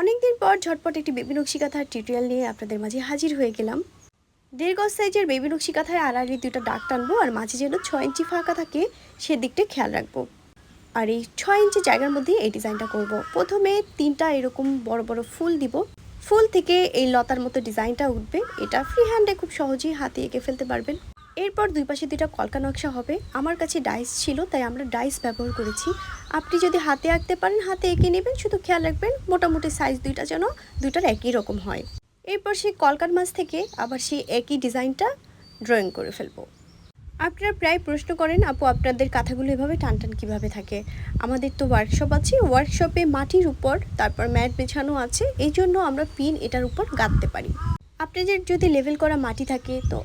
অনেকদিন পর ঝটপট একটি বেবি নকশি কাঁথার টিউটোরিয়াল নিয়ে আপনাদের মাঝে হাজির হয়ে গেলাম। দেড় গজ সাইজের বেবি নকশি কাঁথায় আড়াআড়ি দুটো ডাক টানবো আর মাঝে যেন ছয় ইঞ্চি ফাঁকা থাকে সেদিকটা খেয়াল রাখব। আর এই ছয় ইঞ্চি জায়গার মধ্যে এই ডিজাইনটা করব। প্রথমে তিনটা এরকম বড় বড় ফুল দিব। ফুল থেকে এই লতার মতো ডিজাইনটা উঠবে। এটা ফ্রি হ্যান্ডে খুব সহজেই হাতে এঁকে ফেলতে পারবেন। এরপর দুই পাশে দুটা কলকা নকশা হবে। আমার কাছে ডাইস ছিল, তাই আমরা ডাইস ব্যবহার করেছি। আপনি যদি হাতে আঁকতে পারেন, হাতে এঁকে নেবেন। শুধু খেয়াল রাখবেন, মোটামুটি সাইজ দুইটা যেন দুইটার একই রকম হয়। এরপর সেই কলকার মাছ থেকে আবার সেই একই ডিজাইনটা ড্রয়িং করে ফেলব। আপনারা প্রায় প্রশ্ন করেন, আপু, আপনাদের কাঁথাগুলো এভাবে টান টান কীভাবে থাকে? আমাদের তো ওয়ার্কশপ আছে। ওয়ার্কশপে মাটির উপর, তারপর ম্যাট বেছানো আছে। এই জন্য আমরা পিন এটার উপর গাঁথতে পারি। আপনাদের যদি লেভেল করা মাটি থাকে, তো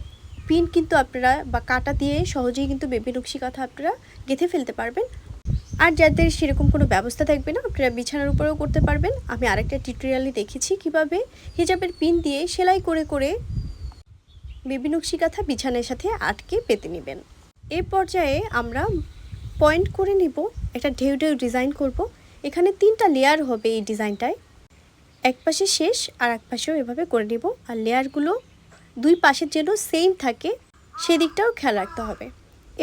পিন কিন্তু আপনারা বা কাটা দিয়ে সহজেই কিন্তু বেবি নকশি কাঁথা আপনারা গেঁথে ফেলতে পারবেন। আর যাদের সেরকম কোনো ব্যবস্থা থাকবে না, আপনারা বিছানার উপরেও করতে পারবেন। আমি আরেকটা টিউটোরিয়ালে দেখেছি কীভাবে হিজাবের পিন দিয়ে সেলাই করে করে বেবি নকশি কাঁথা বিছানার সাথে আটকে পেতে নেবেন। এ পর্যায়ে আমরা পয়েন্ট করে নিব, একটা ঢেউ ঢেউ ডিজাইন করব। এখানে তিনটা লেয়ার হবে এই ডিজাইনটায় এক পাশে শেষ আর এক পাশেও এভাবে করে নিব। আর লেয়ারগুলো দুই পাশের যেন সেম থাকে, সেদিকটাও খেয়াল রাখতে হবে।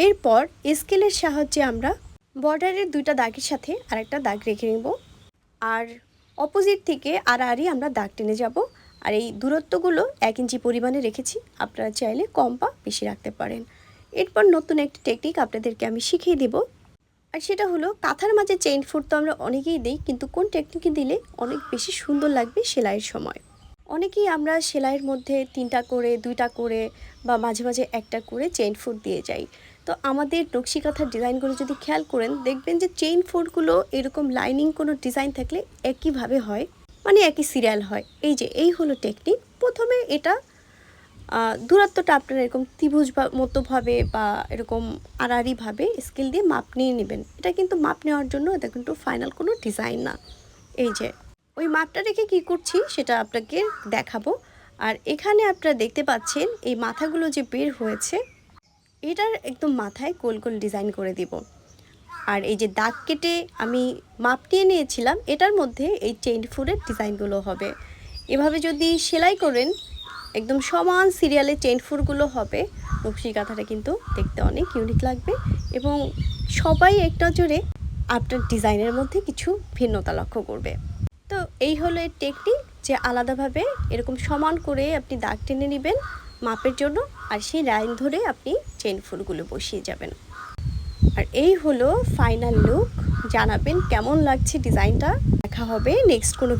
এরপর স্কেলের সাহায্যে আমরা বর্ডারের দুইটা দাগের সাথে আরেকটা দাগ রেখে নেব। আর অপোজিট থেকে আড়াআড়ি আমরা দাগ টেনে যাব। আর এই দূরত্বগুলো এক ইঞ্চি পরিমাণে রেখেছি, আপনারা চাইলে কম বা বেশি রাখতে পারেন। এরপর নতুন একটি টেকনিক আপনাদেরকে আমি শিখিয়ে দেব। আর সেটা হলো কাঁথার মাঝে চেইন ফুট তো আমরা অনেকেই দিই, কিন্তু কোন টেকনিকে দিলে অনেক বেশি সুন্দর লাগবে সেলাইয়ের সময়। অনেকেই আমরা সেলাইয়ের মধ্যে তিনটা করে, দুইটা করে বা মাঝে মাঝে একটা করে চেইন ফুট দিয়ে যাই। তো আমাদের নকশি কাঁথার ডিজাইনগুলো যদি খেয়াল করেন, দেখবেন যে চেইন ফুটগুলো এরকম লাইনিং কোনো ডিজাইন থাকলে একইভাবে হয় মানে একই সিরিয়াল হয়। এই যে, এই হলো টেকনিক প্রথমে এটা দূরত্বটা আপনারা এরকম ত্রিভুজ মতোভাবে বা এরকম আড়াআড়িভাবে স্কেল দিয়ে মাপ নিয়ে নেবেন। এটা কিন্তু মাপ নেওয়ার জন্য এটা কিন্তু ফাইনাল কোনো ডিজাইন না। এই যে ওই মাপটা রেখে কি করছি সেটা আপনাকে দেখাবো। আর এখানে আপনারা দেখতে পাচ্ছেন এই মাথাগুলো যে বের হয়েছে, এটার একদম মাথায় গোল গোল ডিজাইন করে দিব। আর এই যে দাগ কেটে আমি মাপ নিয়ে নিয়েছিলাম, এটার মধ্যে এই চেইন ফুডের ডিজাইনগুলো হবে। এভাবে যদি সেলাই করেন, একদম সমান সিরিয়ালে চেইন ফুডগুলো হবে নকশি কাঁথাটা কিন্তু দেখতে অনেক ইউনিক লাগবে এবং সবাই একটা জোরে আপনার ডিজাইনের মধ্যে কিছু ভিন্নতা লক্ষ্য করবে। তো এই হলো এর টেকনিক যে আলাদাভাবে এরকম সমান করে আপনি দাগ টেনে নেবেন মাপের জন্য আর সেই লাইন ধরে আপনি চেন ফুলগুলো বসিয়ে যাবেন। আর এই হলো ফাইনাল লুক জানাবেন কেমন লাগছে ডিজাইনটা দেখা হবে নেক্সট কোনো